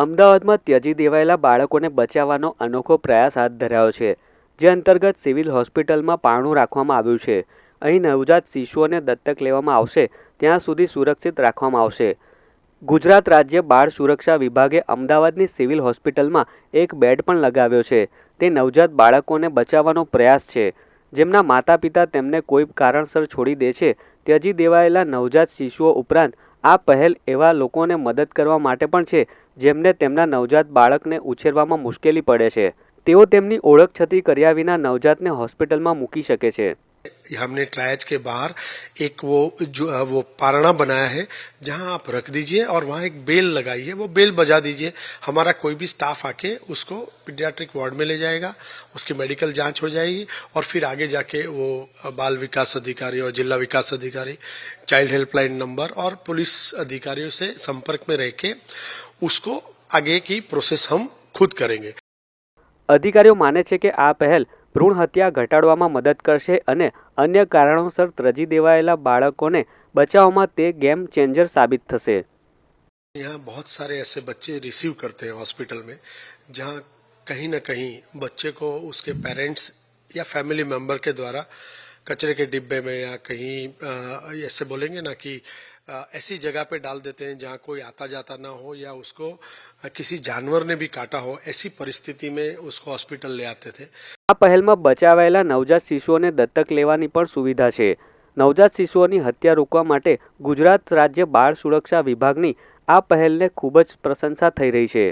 અમદાવાદમાં ત્યજી દેવાયેલા બાળકોને બચાવવાનો અનોખો પ્રયાસ હાથ ધરાયો છે, જે અંતર્ગત સિવિલ હોસ્પિટલમાં પારણું રાખવામાં આવ્યું છે. અહીં નવજાત શિશુઓને દત્તક લેવામાં આવશે, ત્યાં સુધી સુરક્ષિત રાખવામાં આવશે. ગુજરાત રાજ્ય બાળ સુરક્ષા વિભાગે અમદાવાદની સિવિલ હોસ્પિટલમાં એક બેડ પણ લગાવ્યો છે. તે નવજાત બાળકોને બચાવવાનો પ્રયાસ છે. જેમના માતા પિતા તેમને કોઈ કારણસર છોડી દે છે, ત્યજી દેવાયેલા નવજાત શિશુઓ ઉપરાંત આ પહેલ એવા લોકોને મદદ કરવા માટે પણ છે, જેમને તેમના નવજાત બાળકને ઉછેરવામાં મુશ્કેલી પડે છે. તેઓ તેમની ઓળખ છતી કર્યા વિના નવજાતને હોસ્પિટલમાં મૂકી શકે છે. हमने ट्रायज के बाहर एक वो जो वो पारणा बनाया है जहां आप रख दीजिए और वहां एक बेल लगाई है वो बेल बजा दीजिए हमारा कोई भी स्टाफ आके उसको पीडियाट्रिक वार्ड में ले जाएगा उसकी मेडिकल जांच हो जाएगी और फिर आगे जाके वो बाल विकास अधिकारी और जिला विकास अधिकारी चाइल्ड हेल्पलाइन नंबर और पुलिस अधिकारियों से संपर्क में रह के उसको आगे की प्रोसेस हम खुद करेंगे અધિકારીઓ માને છે કે આ પહેલ ભ્રૂણ હત્યા ઘટાડવામાં મદદ કરશે અને અન્ય કારણોસર ત્યજી દેવાયેલા બાળકોને બચાવવામાં તે ગેમ ચેન્જર સાબિત થશે यहाँ बहुत सारे ऐसे बच्चे रिसीव करते हैं हॉस्पिटल में जहाँ कहीं ना कहीं बच्चे को उसके पेरेंट्स या फैमिली मेंबर के द्वारा कचरे के डिब्बे में या कहीं अ, ऐसे बोलेंगे ना कि अ, ऐसी जगह पे डाल देते हैं जहाँ कोई आता जाता ना हो या उसको अ, किसी जानवर ने भी काटा हो ऐसी परिस्थिति में उसको हॉस्पिटल ले आते थे આ પહેલમાં બચાવાયેલા નવજાત શિશુઓને દત્તક લેવાની પણ સુવિધા છે નવજાત શિશુઓની હત્યા રોકવા માટે ગુજરાત રાજ્ય બાળ સુરક્ષા વિભાગની આ પહેલને ખૂબ જ પ્રશંસા થઈ રહી છે